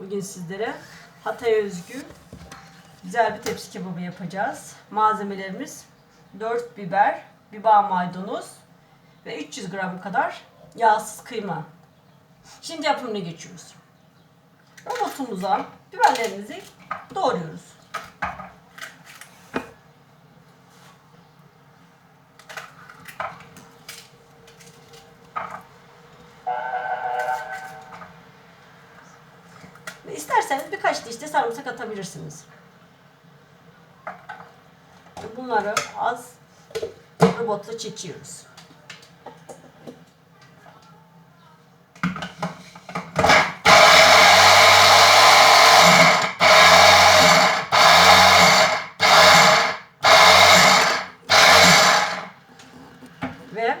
Bugün sizlere Hatay özgü güzel bir tepsi kebabı yapacağız. Malzemelerimiz 4 biber, bir bağ maydanoz ve 300 gram kadar yağsız kıyma. Şimdi yapımına geçiyoruz. Robotumuza biberlerimizi doğruyoruz. Ve isterseniz birkaç diş de sarımsak atabilirsiniz. Bunları az robotla çekiyoruz. Ve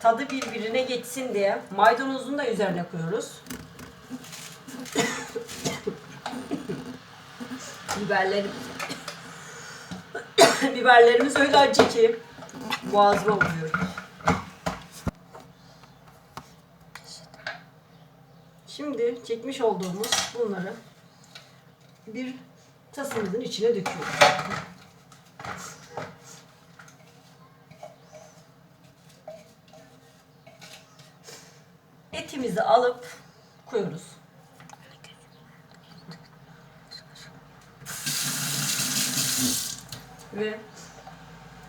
tadı birbirine geçsin diye maydanozunu da üzerine koyuyoruz. Biberlerim Biberlerimiz öyle acı ki boğazıma vuruyor. Şimdi çekmiş olduğumuz bunları bir tasımızın içine döküyoruz. Etimizi alıp koyuyoruz. Ve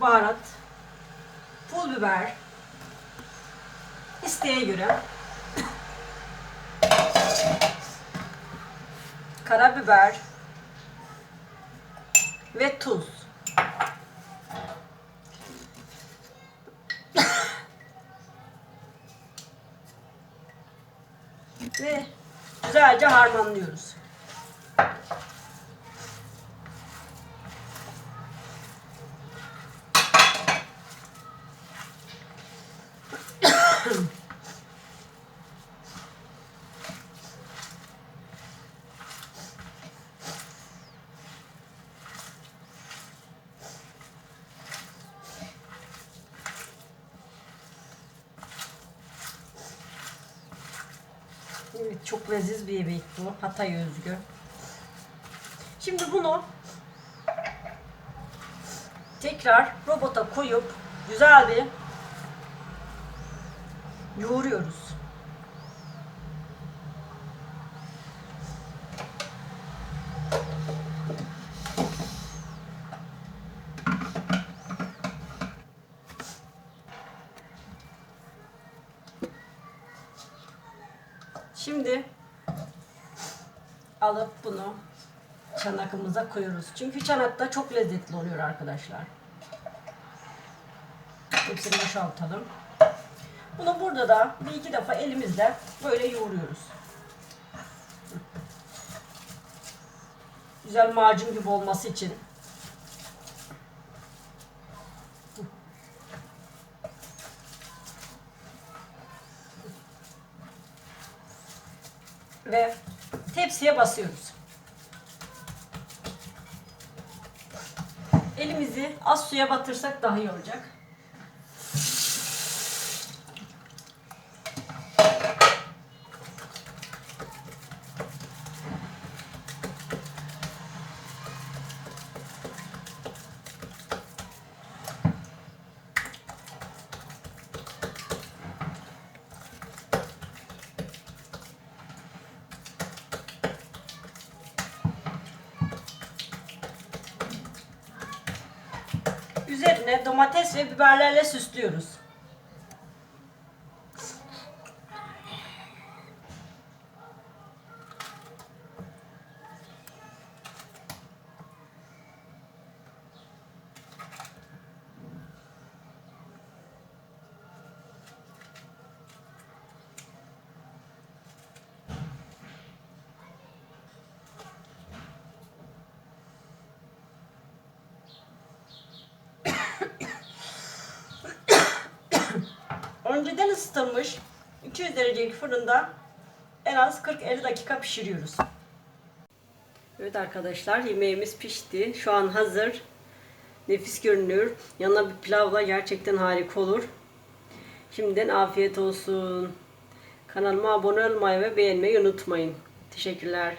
baharat, pul biber, isteğe göre karabiber ve tuz. ve güzelce harmanlıyoruz. Çok leziz bir yemek bu. Hatay özgü. Şimdi bunu tekrar robota koyup güzel bir yoğuruyoruz. Şimdi alıp bunu çanakımıza koyuyoruz. Çünkü çanakta çok lezzetli oluyor arkadaşlar. Hepsini boşaltalım. Bunu burada da bir iki defa elimizle böyle yoğuruyoruz. Güzel macun gibi olması için. Ve tepsiye basıyoruz. Elimizi az suya batırsak daha iyi olacak. Üzerine domates ve biberlerle süslüyoruz. Önceden ısıtılmış 200 derecelik fırında en az 40-50 dakika pişiriyoruz. Evet arkadaşlar yemeğimiz pişti. Şu an hazır. Nefis görünüyor. Yanına bir pilavla gerçekten harika olur. Şimdiden afiyet olsun. Kanalıma abone olmayı ve beğenmeyi unutmayın. Teşekkürler.